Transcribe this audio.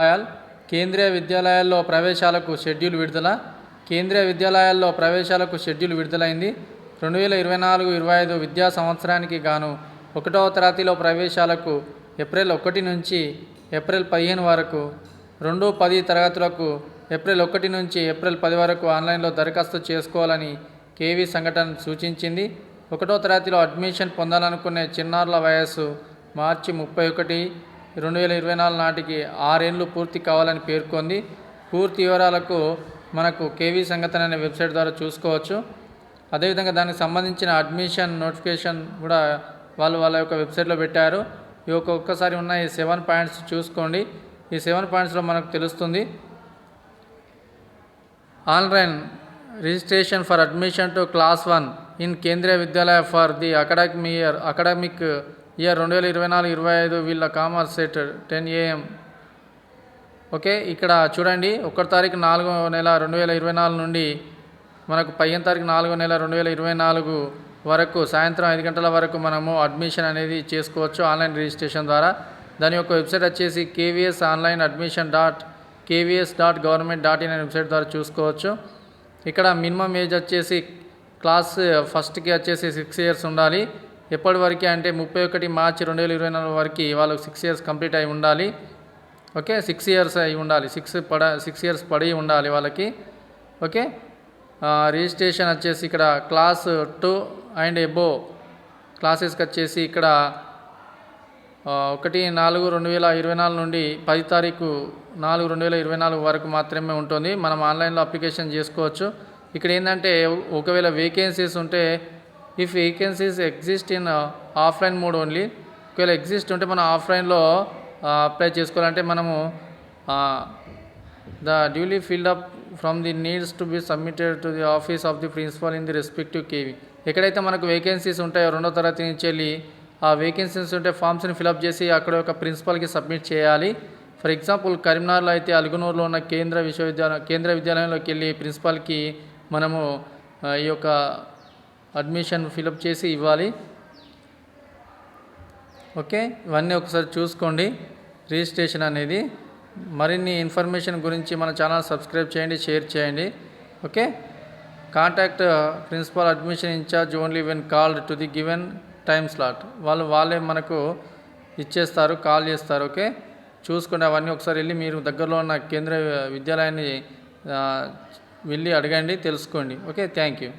ఆయాల్ కేంద్రీయ విద్యాలయాల్లో ప్రవేశాలకు షెడ్యూల్ విడుదల కేంద్రీయ విద్యాలయాల్లో ప్రవేశాలకు షెడ్యూల్ విడుదలైంది. రెండు వేల ఇరవై నాలుగు ఇరవై ఐదు విద్యా సంవత్సరానికి గాను ఒకటవ తరగతిలో ప్రవేశాలకు ఏప్రిల్ ఒకటి నుంచి ఏప్రిల్ పదిహేను వరకు రెండు పది తరగతులకు ఏప్రిల్ ఒకటి నుంచి ఏప్రిల్ పది వరకు ఆన్లైన్లో దరఖాస్తు చేసుకోవాలని కేవీ సంఘటన సూచించింది. ఒకటో తరగతిలో అడ్మిషన్ పొందాలనుకునే చిన్నారుల వయస్సు మార్చి ముప్పై ఒకటి రెండు వేల ఇరవై నాలుగు నాటికి ఆరేళ్ళు పూర్తి కావాలని పేర్కొంది. పూర్తి వివరాలకు మనకు కేవీ సంగతన్ అనే వెబ్సైట్ ద్వారా చూసుకోవచ్చు. అదేవిధంగా దానికి సంబంధించిన అడ్మిషన్ నోటిఫికేషన్ కూడా వాళ్ళు వాళ్ళ యొక్క వెబ్సైట్లో పెట్టారు. ఈ యొక్క ఒక్కసారి ఉన్న ఈ సెవెన్ పాయింట్స్ చూసుకోండి. ఈ సెవెన్ పాయింట్స్లో మనకు తెలుస్తుంది. Online registration for admission to class one in Kendriya Vidyalaya for the academic year academic year రెండు వేల ఇరవై నాలుగు ఇరవై ఐదు వీళ్ళ commences at ten AM. Okay ఇక్కడ చూడండి ఒకటి తారీఖు నాలుగో నెల రెండు వేల ఇరవై నాలుగు నుండి మనకు పదిహేను తారీఖు నాలుగో నెల రెండు వేల ఇరవై నాలుగు వరకు సాయంత్రం ఐదు గంటల వరకు మనము అడ్మిషన్ అనేది చేసుకోవచ్చు ఆన్లైన్ రిజిస్ట్రేషన్ ద్వారా. దాని యొక్క వెబ్సైట్ వచ్చేసి KVS online admission dot KVS dot government dot in అనే వెబ్సైట్ ద్వారా చూసుకోవచ్చు. ఇక్కడ మినిమం ఏజ్ వచ్చేసి క్లాస్ ఫస్ట్కి వచ్చేసి సిక్స్ ఇయర్స్ ఉండాలి. ఎప్పటి వరకు అంటే ముప్పై ఒకటి మార్చి రెండు వేల ఇరవై నాలుగు వరకు వాళ్ళకి సిక్స్ ఇయర్స్ కంప్లీట్ అయి ఉండాలి. ఓకే సిక్స్ ఇయర్స్ అయి ఉండాలి. సిక్స్ పడ సిక్స్ ఇయర్స్ పడి ఉండాలి వాళ్ళకి. ఓకే రిజిస్ట్రేషన్ వచ్చేసి ఇక్కడ క్లాస్ టూ అండ్ ఎబో క్లాసెస్కి వచ్చేసి ఇక్కడ ఒకటి నాలుగు రెండు వేల ఇరవై నాలుగు నుండి పది తారీఖు నాలుగు రెండు వేల ఇరవై నాలుగు వరకు మాత్రమే ఉంటుంది. మనం ఆన్లైన్లో అప్లికేషన్ చేసుకోవచ్చు. ఇక్కడ ఏంటంటే ఒకవేళ వేకెన్సీస్ ఉంటే if vacancies exist in offline mode only ఒకవేళ ఎగ్జిస్ట్ ఉంటే మనం ఆఫ్లైన్లో అప్లై uh, చేసుకోవాలంటే మనము the duly filled up from the needs to be submitted to the office of the principal in the respective KV ఎక్కడైతే మనకు vacancies ఉంటాయో రెండో తరగతి నుంచి వెళ్ళి ఆ వేకెన్సీస్ ఉంటే ఫామ్స్ని ఫిలప్ చేసి అక్కడ ఒక ప్రిన్సిపల్కి సబ్మిట్ చేయాలి. ఫర్ ఎగ్జాంపుల్ కరీంనగర్లో అయితే అలుగునూరులో ఉన్న కేంద్ర విశ్వవిద్యాలయం కేంద్ర విద్యాలయంలోకి వెళ్ళి ప్రిన్సిపాల్కి మనము uh, ఈ యొక్క అడ్మిషన్ ఫిలప్ చేసి ఇవ్వాలి. ఓకే? ఇవన్నీ ఒకసారి చూసుకోండి. రిజిస్ట్రేషన్ అనేది. మరిన్ని ఇన్ఫర్మేషన్ గురించి మన ఛానల్ సబ్స్క్రైబ్ చేయండి షేర్ చేయండి. Okay? Contact principal admission incharge only when called to the given time slot. వాళ్ళు వాళ్ళే మనకు ఇచ్చేస్తారు కాల్ చేస్తారు. ఓకే? చూసుకోండి. అవన్నీ ఒకసారి వెళ్ళి మీరు దగ్గరలో ఉన్న కేంద్ర విద్యాలయాన్ని వెళ్ళి అడగండి తెలుసుకోండి. ఓకే? Thank you.